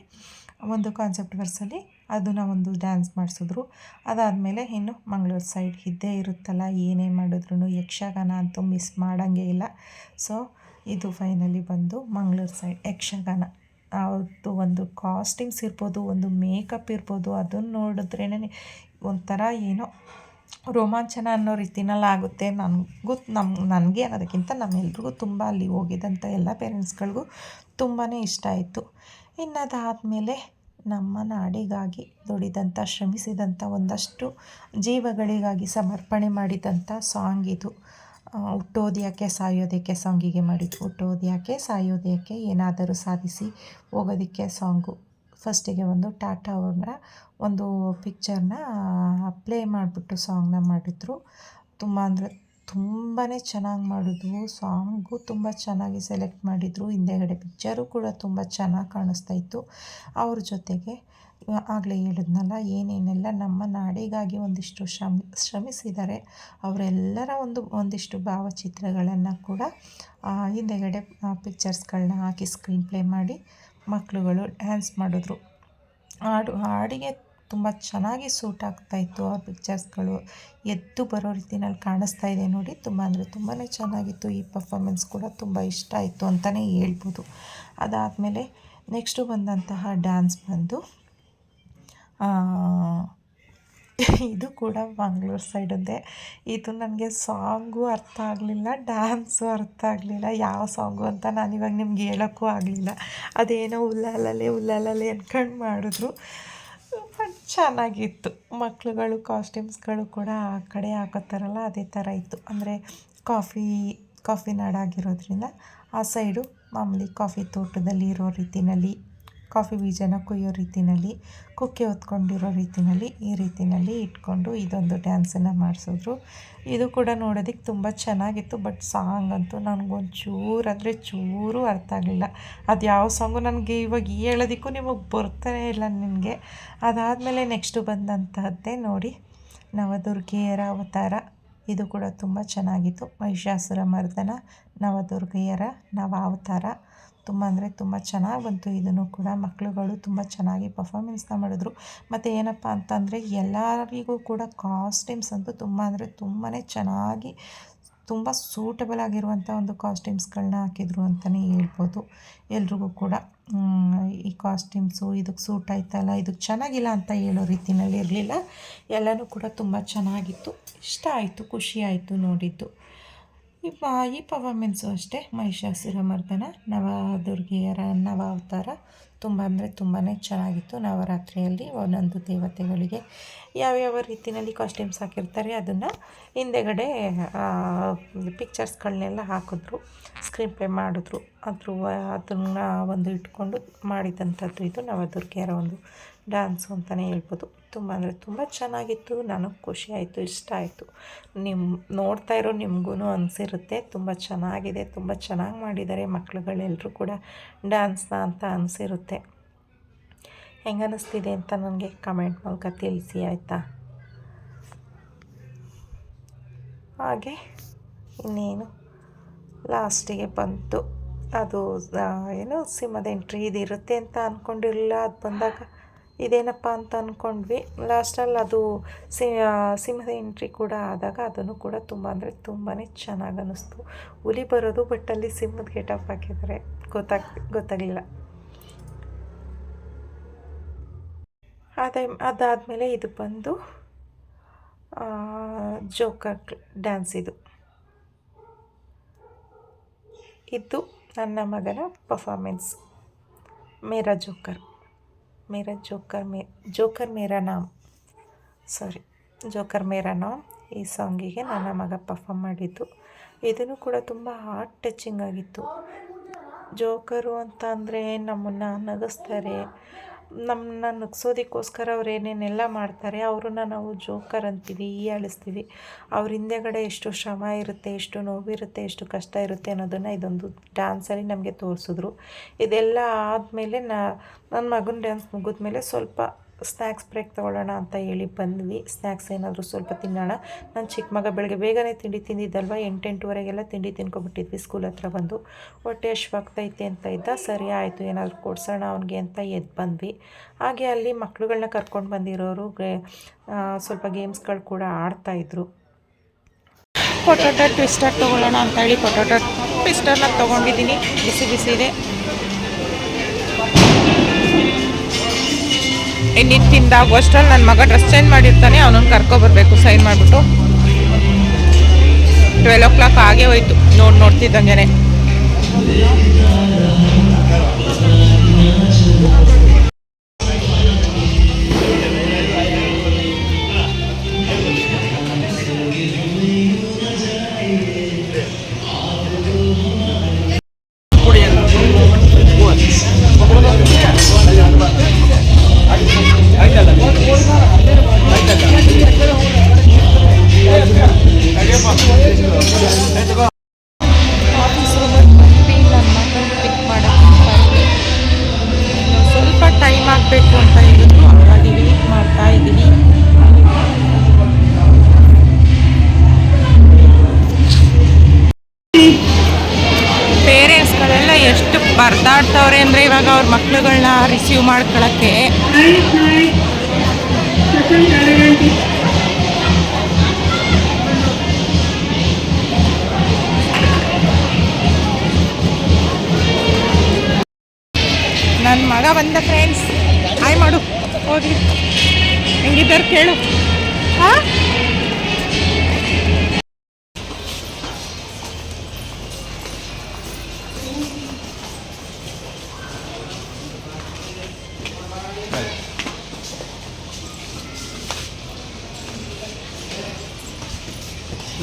ಒಂದು ಕಾನ್ಸೆಪ್ಟ್ ವರ್ಸಲ್ಲಿ ಅದನ್ನು ಒಂದು ಡ್ಯಾನ್ಸ್ ಮಾಡಿಸಿದ್ರು. ಅದಾದಮೇಲೆ ಇನ್ನು ಮಂಗಳೂರು ಸೈಡ್ ಇದ್ದೇ ಇರುತ್ತಲ್ಲ, ಏನೇ ಮಾಡಿದ್ರು ಯಕ್ಷಗಾನ ಅಂತೂ ಮಿಸ್ ಮಾಡೋಂಗೇ ಇಲ್ಲ. ಸೊ ಇದು ಫೈನಲಿ ಬಂದು ಮಂಗಳೂರು ಸೈಡ್ ಯಕ್ಷಗಾನ. ಅವ್ರದ್ದು ಒಂದು ಕಾಸ್ಟಿಂಗ್ಸ್ ಇರ್ಬೋದು, ಒಂದು ಮೇಕಪ್ ಇರ್ಬೋದು ಅದನ್ನು ನೋಡಿದ್ರೇ ಒಂಥರ ಏನೋ ರೋಮಾಂಚನ ಅನ್ನೋ ರೀತಿನಲ್ಲಿ ಆಗುತ್ತೆ. ನನಗೂ ನಮ್ಮ ನನಗೆ ಅನ್ನೋದಕ್ಕಿಂತ ನಮ್ಮೆಲ್ರಿಗೂ ತುಂಬ ಅಲ್ಲಿ ಹೋಗಿದ್ದಂಥ ಎಲ್ಲ ಪೇರೆಂಟ್ಸ್ಗಳಿಗೂ ತುಂಬಾ ಇಷ್ಟ ಆಯಿತು. ಇನ್ನು ಅದಾದಮೇಲೆ ನಮ್ಮ ನಾಡಿಗಾಗಿ ದುಡಿದಂಥ, ಶ್ರಮಿಸಿದಂಥ ಒಂದಷ್ಟು ಜೀವಗಳಿಗಾಗಿ ಸಮರ್ಪಣೆ ಮಾಡಿದಂಥ ಸಾಂಗ್ ಇದು. ಹುಟ್ಟೋದ್ಯಾಕೆ ಸಾಯೋದಕ್ಕೆ ಸಾಂಗಿಗೆ ಮಾಡಿದ್ದು? ಹುಟ್ಟೋದ್ಯಾಕೆ ಸಾಯೋದ್ಯಾಕೆ ಏನಾದರೂ ಸಾಧಿಸಿ ಹೋಗೋದಕ್ಕೆ ಸಾಂಗು? ಫಸ್ಟಿಗೆ ಒಂದು ಟಾಟಾ ಅವ್ರನ್ನ ಒಂದು ಪಿಕ್ಚರ್ನ ಪ್ಲೇ ಮಾಡಿಬಿಟ್ಟು ಸಾಂಗ್ನ ಮಾಡಿದರು. ತುಂಬ ಅಂದರೆ ತುಂಬಾ ಚೆನ್ನಾಗಿ ಮಾಡಿದ್ರು. ಸಾಂಗು ತುಂಬ ಚೆನ್ನಾಗಿ ಸೆಲೆಕ್ಟ್ ಮಾಡಿದರು. ಹಿಂದೆಗಡೆ ಪಿಕ್ಚರು ಕೂಡ ತುಂಬ ಚೆನ್ನಾಗಿ ಕಾಣಿಸ್ತಾ ಇತ್ತು. ಅವ್ರ ಜೊತೆಗೆ ಆಗಲೇ ಹೇಳಿದ್ನಲ್ಲ, ಏನೇನೆಲ್ಲ ನಮ್ಮ ನಾಡಿಗಾಗಿ ಒಂದಿಷ್ಟು ಶ್ರಮ, ಶ್ರಮಿಸಿದ್ದಾರೆ. ಅವರೆಲ್ಲರ ಒಂದು, ಒಂದಿಷ್ಟು ಭಾವಚಿತ್ರಗಳನ್ನು ಕೂಡ ಹಿಂದೆಗಡೆ ಪಿಕ್ಚರ್ಸ್ಗಳನ್ನ ಹಾಕಿ ಸ್ಕ್ರೀನ್ ಪ್ಲೇ ಮಾಡಿ ಮಕ್ಕಳುಗಳು ಡ್ಯಾನ್ಸ್ ಮಾಡಿದ್ರು. ಹಾಡು, ಹಾಡಿಗೆ ತುಂಬ ಚೆನ್ನಾಗಿ ಸೂಟ್ ಆಗ್ತಾಯಿತ್ತು ಆ ಪಿಕ್ಚರ್ಸ್ಗಳು ಎದ್ದು ಬರೋ ರೀತಿನಲ್ಲಿ ಕಾಣಿಸ್ತಾ ಇದೆ ನೋಡಿ. ತುಂಬ ಅಂದರೆ ತುಂಬಾ ಚೆನ್ನಾಗಿತ್ತು. ಈ ಪರ್ಫಾರ್ಮೆನ್ಸ್ ಕೂಡ ತುಂಬ ಇಷ್ಟ ಆಯಿತು ಅಂತಲೇ ಹೇಳ್ಬೋದು. ಅದಾದಮೇಲೆ ನೆಕ್ಸ್ಟು ಬಂದಂತಹ ಡ್ಯಾನ್ಸ್ ಬಂದು ಇದು ಕೂಡ ಮಂಗ್ಳೂರು ಸೈಡದ್ದೇ ಇದು ನನಗೆ ಸಾಂಗು ಅರ್ಥ ಆಗಲಿಲ್ಲ ಡ್ಯಾನ್ಸು ಅರ್ಥ ಆಗಲಿಲ್ಲ. ಯಾವ ಸಾಂಗು ಅಂತ ನಾನು ಇವಾಗ ನಿಮ್ಗೆ ಹೇಳೋಕ್ಕೂ ಆಗಲಿಲ್ಲ. ಅದೇನೋ ಉಲ್ಲಾಲಲೆ ಉಲ್ಲಾಲಲೆ ಅಂದ್ಕೊಂಡು ಮಾಡಿದ್ರು. ಬಟ್ ಚೆನ್ನಾಗಿತ್ತು. ಮಕ್ಳುಗಳು ಕಾಸ್ಟ್ಯೂಮ್ಸ್ಗಳು ಕೂಡ ಆ ಕಡೆ ಹಾಕೋತಾರಲ್ಲ, ಅದೇ ಥರ ಇತ್ತು. ಅಂದರೆ ಕಾಫಿ ಕಾಫಿ ನಾಡಾಗಿರೋದ್ರಿಂದ ಆ ಸೈಡು ಮಾಮೂಲಿ ಕಾಫಿ ತೋಟದಲ್ಲಿ ಇರೋ ರೀತಿಯಲ್ಲಿ ಕಾಫಿ ಬೀಜನ ಕೊಯ್ಯೋ ರೀತಿಯಲ್ಲಿ ಕುಕ್ಕೆ ಹೊತ್ಕೊಂಡಿರೋ ರೀತಿಯಲ್ಲಿ ಈ ರೀತಿಯಲ್ಲಿ ಇಟ್ಕೊಂಡು ಇದೊಂದು ಡ್ಯಾನ್ಸನ್ನು ಮಾಡಿಸಿದ್ರು. ಇದು ಕೂಡ ನೋಡೋದಕ್ಕೆ ತುಂಬ ಚೆನ್ನಾಗಿತ್ತು ಬಟ್ ಸಾಂಗ್ ಅಂತೂ ನನಗೊಂದು ಚೂರು ಅಂದರೆ ಚೂರು ಅರ್ಥ ಆಗಲಿಲ್ಲ. ಅದು ಯಾವ ಸಾಂಗು ನನಗೆ ಇವಾಗ ಹೇಳೋದಕ್ಕೂ ನಿಮಗೆ ಬರ್ತಾನೆ ಇಲ್ಲ ನಿನಗೆ. ಅದಾದಮೇಲೆ ನೆಕ್ಸ್ಟು ಬಂದಂತಹದ್ದೇ ನೋಡಿ, ನವದುರ್ಗೆಯರ ಅವತಾರ. ಇದು ಕೂಡ ತುಂಬ ಚೆನ್ನಾಗಿತ್ತು. ಮಹಿಷಾಸುರ ಮರ್ದನ ನವದುರ್ಗೆಯರ ನವ ಅವತಾರ ತುಂಬ ಅಂದರೆ ತುಂಬ ಚೆನ್ನಾಗಿ ಬಂತು. ಇದನ್ನು ಕೂಡ ಮಕ್ಕಳುಗಳು ತುಂಬ ಚೆನ್ನಾಗಿ ಪರ್ಫಾಮೆನ್ಸ್ನ ಮಾಡಿದ್ರು. ಮತ್ತು ಏನಪ್ಪ ಅಂತಂದರೆ ಎಲ್ಲರಿಗೂ ಕೂಡ ಕಾಸ್ಟ್ಯೂಮ್ಸ್ ಅಂತೂ ತುಂಬ ಅಂದರೆ ತುಂಬಾ ಚೆನ್ನಾಗಿ, ತುಂಬ ಸೂಟಬಲ್ ಆಗಿರುವಂಥ ಒಂದು ಕಾಸ್ಟ್ಯೂಮ್ಸ್ಗಳನ್ನ ಹಾಕಿದ್ರು ಅಂತಲೇ ಹೇಳ್ಬೋದು. ಎಲ್ರಿಗೂ ಕೂಡ ಈ ಕಾಸ್ಟ್ಯೂಮ್ಸು ಇದಕ್ಕೆ ಸೂಟ್ ಆಯ್ತಲ್ಲ, ಇದಕ್ಕೆ ಚೆನ್ನಾಗಿಲ್ಲ ಅಂತ ಹೇಳೋ ರೀತಿಯಲ್ಲಿ ಇರಲಿಲ್ಲ. ಎಲ್ಲನೂ ಕೂಡ ತುಂಬ ಚೆನ್ನಾಗಿತ್ತು. ಇಷ್ಟ ಆಯಿತು, ಖುಷಿ ಆಯಿತು ನೋಡಿದ್ದು. ಈ ಈ ಪರ್ಫಾಮೆನ್ಸು ಅಷ್ಟೇ ಮಹಿಷಾಸುರ ಮರ್ದನ ನವದುರ್ಗೆಯರ ನವ ಅವತಾರ ತುಂಬ ಅಂದರೆ ತುಂಬಾ ಚೆನ್ನಾಗಿತ್ತು ನವರಾತ್ರಿಯಲ್ಲಿ ಒಂದೊಂದು ದೇವತೆಗಳಿಗೆ ಯಾವ್ಯಾವ ರೀತಿಯಲ್ಲಿ ಕಾಸ್ಟ್ಯೂಮ್ಸ್ ಹಾಕಿರ್ತಾರೆ ಅದನ್ನು ಹಿಂದೆಗಡೆ ಪಿಕ್ಚರ್ಸ್ಗಳನ್ನೆಲ್ಲ ಹಾಕಿದ್ರು ಸ್ಕ್ರೀನ್ ಪೇ ಮಾಡಿದ್ರು. ಅದ್ರ ಅದನ್ನು ಒಂದು ಇಟ್ಕೊಂಡು ಮಾಡಿದಂಥದ್ದು ಇದು ನವದುರ್ಗೆಯರ ಒಂದು ಡ್ಯಾನ್ಸು ಅಂತಲೇ ಹೇಳ್ಬೋದು. ತುಂಬ ಅಂದರೆ ತುಂಬ ಚೆನ್ನಾಗಿತ್ತು, ನನಗೆ ಖುಷಿ ಆಯಿತು, ಇಷ್ಟ ಆಯಿತು. ನಿಮ್ಮ ನೋಡ್ತಾ ಇರೋ ನಿಮಗೂ ಅನಿಸಿರುತ್ತೆ. ತುಂಬ ಚೆನ್ನಾಗಿದೆ, ತುಂಬ ಚೆನ್ನಾಗಿ ಮಾಡಿದ್ದಾರೆ ಮಕ್ಳುಗಳೆಲ್ಲರೂ ಕೂಡ ಡ್ಯಾನ್ಸ್ನ ಅಂತ ಅನಿಸಿರುತ್ತೆ. ಹೆಂಗೆ ಅನ್ನಿಸ್ತಿದೆ ಅಂತ ನನಗೆ ಕಮೆಂಟ್ ಮೂಲಕ ತಿಳಿಸಿ, ಆಯಿತಾ? ಹಾಗೆ, ಇನ್ನೇನು? ಲಾಸ್ಟಿಗೆ ಬಂತು. ಅದು ಏನು, ಸಿಂಹದ ಎಂಟ್ರಿ ಇದು ಇರುತ್ತೆ ಅಂತ ಅಂದ್ಕೊಂಡಿರಲಿಲ್ಲ ಅದು ಬಂದಾಗ ಇದೇನಪ್ಪ ಅಂತ ಅಂದ್ಕೊಂಡ್ವಿ ಲಾಸ್ಟಲ್ಲಿ ಅದು ಸಿ ಸಿಂಹದ ಎಂಟ್ರಿ ಕೂಡ ಆದಾಗ ಅದನ್ನು ಕೂಡ ತುಂಬ ಅಂದರೆ ತುಂಬಾ ಚೆನ್ನಾಗಿ ಅನ್ನಿಸ್ತು. ಹುಲಿ ಬರೋದು ಬಟ್ ಅಲ್ಲಿ ಸಿಂಹದ ಗೆಟಪ್ ಹಾಕಿದ್ದಾರೆ. ಗೊತ್ತಾಗ್, ಗೊತ್ತಾಗಲಿಲ್ಲ. ಅದೇ, ಅದಾದಮೇಲೆ ಇದು ಬಂದು ಜೋಕರ್ ಡ್ಯಾನ್ಸ್ ಇದು. ಇದು ನನ್ನ ಮಗನ ಪರ್ಫಾರ್ಮೆನ್ಸ್ ಮೇರಾ ಜೋಕರ್. ಮೇರಾ ಜೋಕರ್ ಮೇ ಜೋಕರ್ ಮೇರಾ ನಾಮ್ ಸಾರಿ ಜೋಕರ್ ಮೇರಾ ನಾಮ್ ಈ ಸಾಂಗಿಗೆ ನನ್ನ ಮಗ ಪರ್ಫಾಮ್ ಮಾಡಿದ್ದು. ಇದನ್ನು ಕೂಡ ತುಂಬ ಹಾರ್ಟ್ ಟಚಿಂಗ್ ಆಗಿತ್ತು. ಜೋಕರು ಅಂತ ಅಂದರೆ ನಮ್ಮನ್ನು ನಗಿಸ್ತಾರೆ. ನಮ್ಮನ್ನ ನಗಿಸೋದಕ್ಕೋಸ್ಕರ ಅವ್ರು ಏನೇನೆಲ್ಲ ಮಾಡ್ತಾರೆ, ಅವ್ರನ್ನ ನಾವು ಜೋಕರ್ ಅಂತೀವಿ ಹೀಯಾಳಿಸ್ತೀವಿ ಅವ್ರ ಹಿಂದೆಗಡೆ ಎಷ್ಟು ಶ್ರಮ ಇರುತ್ತೆ, ಎಷ್ಟು ನೋವಿರುತ್ತೆ, ಎಷ್ಟು ಕಷ್ಟ ಇರುತ್ತೆ ಅನ್ನೋದನ್ನು ಇದೊಂದು ಡ್ಯಾನ್ಸಲ್ಲಿ ನಮಗೆ ತೋರಿಸಿದ್ರು. ಇದೆಲ್ಲ ಆದಮೇಲೆ ನಾ ನನ್ನ ಮಗನ ಡ್ಯಾನ್ಸ್ ಮುಗಿದ್ಮೇಲೆ ಸ್ವಲ್ಪ ಸ್ನ್ಯಾಕ್ಸ್ ಬ್ರೇಕ್ ತೊಗೊಳ್ಳೋಣ ಅಂತ ಹೇಳಿ ಬಂದ್ವಿ. ಸ್ನ್ಯಾಕ್ಸ್ ಏನಾದರೂ ಸ್ವಲ್ಪ ತಿನ್ನೋಣ. ನನ್ನ ಚಿಕ್ಕ ಮಗ ಬೆಳಗ್ಗೆ ಬೇಗನೆ ತಿಂಡಿ ತಿಂದಿದ್ದಲ್ವ? ಎಂಟೆಂಟುವರೆಗೆಲ್ಲ ತಿಂಡಿ ತಿನ್ಕೊಬಿಟ್ಟಿದ್ವಿ ಸ್ಕೂಲ್ ಹತ್ರ ಬಂದು. ಹೊಟ್ಟೆ ಹಶ್ವಾಗ್ತೈತೆ ಅಂತ ಇದ್ದ. ಸರಿ ಆಯಿತು, ಏನಾದರೂ ಕೊಡ್ಸೋಣ ಅವ್ನಿಗೆ ಅಂತ ಎದ್ದು ಬಂದ್ವಿ. ಹಾಗೆ ಅಲ್ಲಿ ಮಕ್ಳುಗಳನ್ನ ಕರ್ಕೊಂಡು ಬಂದಿರೋರು ಸ್ವಲ್ಪ ಗೇಮ್ಸ್ಗಳು ಕೂಡ ಆಡ್ತಾಯಿದ್ರು ಪೊಟೊಟೊ ಟ್ವಿಸ್ಟರ್ ತೊಗೊಳ್ಳೋಣ ಅಂತ ಹೇಳಿ ಪೊಟೊಟೊ ಟ್ವಿಸ್ಟರ್ನ ತೊಗೊಂಡಿದ್ದೀನಿ. ಬಿಸಿ ಬಿಸಿ ಇದೆ. ಇನ್ನಿಟ್ಟು ತಿಂದಾಗುವಷ್ಟರಲ್ಲಿ ನನ್ನ ಮಗ ಡ್ರೆಸ್ ಚೇಂಜ್ ಮಾಡಿರ್ತಾನೆ, ಅವನನ್ನು ಕರ್ಕೊಬರ್ಬೇಕು ಸೈನ್ ಮಾಡಿಬಿಟ್ಟು. ಟ್ವೆಲ್ ಓ ಕ್ಲಾಕ್ ಆಗೇ ಹೋಯ್ತು, ನೋಡಿ ನೋಡ್ತಿದ್ದಂಗೆ ಮಾಡ್ಕೊಳಕ್ಕೆ. ನನ್ನ ಮಗ ಬಂದ ಫ್ರೆಂಡ್ಸ್ ಹಾಯ್ ಮಾಡು. ಹೋಗಿ ಹೆಂಗಿದ್ದಾರೆ ಕೇಳು. ಹಾ?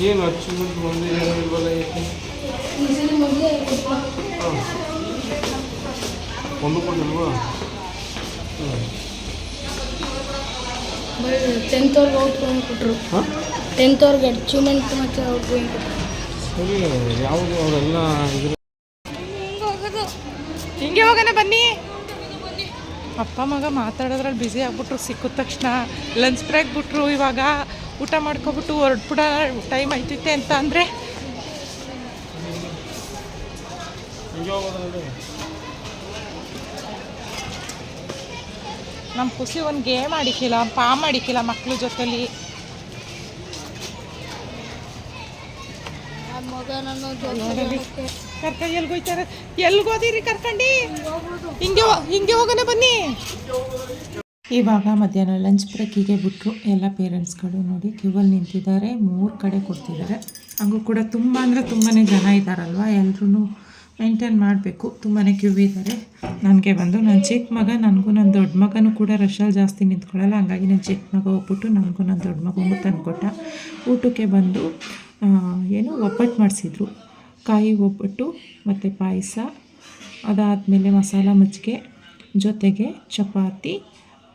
ಏನು ಅಚೀವ್ಮೆಂಟ್ ಮುಂದೆ ಏನೋ ಇಲ್ವಲ್ಲ ಏಕೆ? ಒಂದು ಕೊಟ್ಟಿಲ್ವಾ ಟೆಂತ್ ಅವ್ರಿಗೆ ಔಟ್ ಗೋಯಿಂಗ್ ಕೊಟ್ಟರು ಟೆಂತ್ ಅವ್ರಿಗೆ ಅಚೀವ್ಮೆಂಟ್ ಮತ್ತು ಔಟ್ ಗೋಯಿಂಗ್ ಸರಿ, ಯಾವುದು ಅವರೆಲ್ಲ ಇದ್ರ ಹಿಂಗೆ ಹೋಗೋಣ ಬನ್ನಿ. ಅಪ್ಪ ಮಗ ಮಾತಾಡೋದ್ರಲ್ಲಿ ಬ್ಯುಸಿ ಆಗ್ಬಿಟ್ರು, ಸಿಕ್ಕಿದ ತಕ್ಷಣ ಲಂಚ್ ಬ್ರೇಕ್ ಬಿಟ್ರು ಇವಾಗ. ಊಟ ಮಾಡ್ಕೊಬಿಟ್ಟು ಹೊರಟ್ಬಿಡ ಟೈಮ್ ಆಯ್ತೈತೆ ಅಂತ ಅಂದರೆ ನಮ್ಮ ಖುಷಿ ಒಂದು ಗೇಮ್ ಆಡಿಕಿಲ್ಲ ಪಾಮ್ ಆಡಿಕಿಲ್ಲ ಮಕ್ಳ ಜೊತೆಲಿ. ಕರ್ಕ ಎಲ್ಗೋಯ್ತಾರೆ ಎಲ್ಗೋದಿರಿ ಕರ್ಕಂಡಿ ಹಿಂಗೆ ಹಿಂಗೆ ಹೋಗೋಣ ಬನ್ನಿ. ಇವಾಗ ಮಧ್ಯಾಹ್ನ ಲಂಚ್ ಬ್ರೇಕಿಗೆ ಬಿಟ್ಟು ಎಲ್ಲ ಪೇರೆಂಟ್ಸ್ಗಳು ನೋಡಿ ಕ್ಯೂವಲ್ಲಿ ನಿಂತಿದ್ದಾರೆ. ಮೂರು ಕಡೆ ಕೊಡ್ತಿದ್ದಾರೆ. ಹಂಗೂ ಕೂಡ ತುಂಬ ಅಂದರೆ ತುಂಬಾ ಜನ ಇದ್ದಾರಲ್ವ? ಎಲ್ಲರೂ ಮೇಂಟೈನ್ ಮಾಡಬೇಕು. ತುಂಬಾ ಕ್ಯೂ ಇದ್ದಾರೆ. ನನಗೆ ಬಂದು ನನ್ನ ಚಿಕ್ಕ ಮಗ, ನನಗೂ ನನ್ನ ದೊಡ್ಡ ಮಗನೂ ಕೂಡ ರಶಲ್ಲಿ ಜಾಸ್ತಿ ನಿಂತ್ಕೊಳ್ಳಲ್ಲ ಹಂಗಾಗಿ ನನ್ನ ಚಿಕ್ಕ ಮಗ ಹೋಗ್ಬಿಟ್ಟು ನನಗೂ ನನ್ನ ದೊಡ್ಡ ಮಗನಿಗೂ ತಂದುಕೊಟ್ಟ. ಊಟಕ್ಕೆ ಬಂದು ಏನು ಒಬ್ಬಟ್ಟು ಮಾಡಿಸಿದ್ರು. ಕಾಯಿ ಒಬ್ಬಟ್ಟು, ಮತ್ತು ಪಾಯಸ. ಅದಾದಮೇಲೆ ಮಸಾಲ ಮಜ್ಜಿಗೆ ಜೊತೆಗೆ ಚಪಾತಿ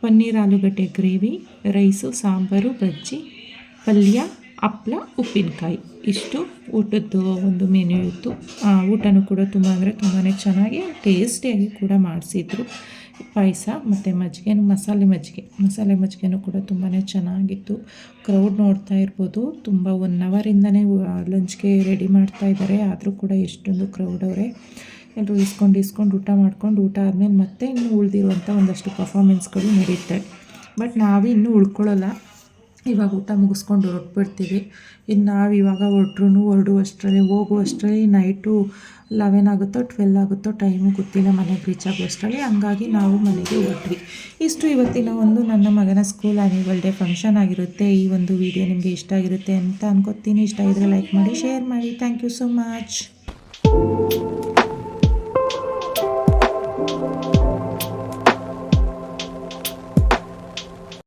ಪನ್ನೀರ್ ಆಲೂಗಡ್ಡೆ ಗ್ರೇವಿ, ರೈಸು, ಸಾಂಬಾರು, ಬಜ್ಜಿ, ಪಲ್ಯ ಹಪ್ಪಳ ಉಪ್ಪಿನಕಾಯಿ. ಇಷ್ಟು. ಊಟದ್ದು ಒಂದು ಮೆನ್ಯೂ ಇತ್ತು. ಊಟನೂ ಕೂಡ ತುಂಬ ಅಂದರೆ ತುಂಬಾ ಚೆನ್ನಾಗಿ ಟೇಸ್ಟಿಯಾಗಿ ಕೂಡ ಮಾಡಿಸಿದ್ರು. ಪಾಯಸ ಮತ್ತು ಮಜ್ಜಿಗೆ, ಮಸಾಲೆ ಮಜ್ಜಿಗೆ. ಮಸಾಲೆ ಮಜ್ಜಿಗೆನೂ ಕೂಡ ತುಂಬಾ ಚೆನ್ನಾಗಿತ್ತು. ಕ್ರೌಡ್ ನೋಡ್ತಾ ಇರ್ಬೋದು. ತುಂಬ ಒನ್ ಅವರಿಂದನೇ ಲಂಚ್ಗೆ ರೆಡಿ ಮಾಡ್ತಾ ಇದ್ದಾರೆ. ಆದರೂ ಕೂಡ ಎಷ್ಟೊಂದು ಕ್ರೌಡ್ ಅವರೇ. ಎಲ್ಲರೂ ಇಸ್ಕೊಂಡು ಇಸ್ಕೊಂಡು ಊಟ ಮಾಡ್ಕೊಂಡು ಊಟ ಆದಮೇಲೆ ಮತ್ತೆ ಇನ್ನೂ ಉಳಿದಿರುವಂಥ ಒಂದಷ್ಟು ಪರ್ಫಾಮೆನ್ಸ್ಗಳು ನಡೆಯುತ್ತೆ ಬಟ್ ನಾವು ಇನ್ನೂ ಉಳ್ಕೊಳ್ಳಲ್ಲ. ಇವಾಗ ಊಟ ಮುಗಿಸ್ಕೊಂಡು ಹೊರಟ್ಬಿಡ್ತೀವಿ. ಇನ್ನು ನಾವು ಇವಾಗ ಹೊರಟ್ರು ಹೊರಡುವಷ್ಟರಲ್ಲಿ, ಹೋಗುವಷ್ಟರಲ್ಲಿ ನೈಟು ಲೆವೆನ್ ಆಗುತ್ತೋ ಟ್ವೆಲ್ ಆಗುತ್ತೋ ಟೈಮು ಗೊತ್ತಿಲ್ಲ ಮನೆಗೆ ರೀಚ್ ಆಗುವಷ್ಟರಲ್ಲಿ. ಹಂಗಾಗಿ ನಾವು ಮನೆಗೆ ಹೊರಟ್ವಿ. ಇಷ್ಟು ಇವತ್ತಿನ ಒಂದು ನನ್ನ ಮಗನ ಸ್ಕೂಲ್ ಆ್ಯನಿವಲ್ ಡೇ ಫಂಕ್ಷನ್ ಆಗಿರುತ್ತೆ. ಈ ಒಂದು ವಿಡಿಯೋ ನಿಮಗೆ ಇಷ್ಟ ಆಗಿರುತ್ತೆ ಅಂತ ಅನ್ಕೋತೀನಿ. ಇಷ್ಟ ಆಗಿದ್ರೆ ಲೈಕ್ ಮಾಡಿ ಶೇರ್ ಮಾಡಿ. Thank you so much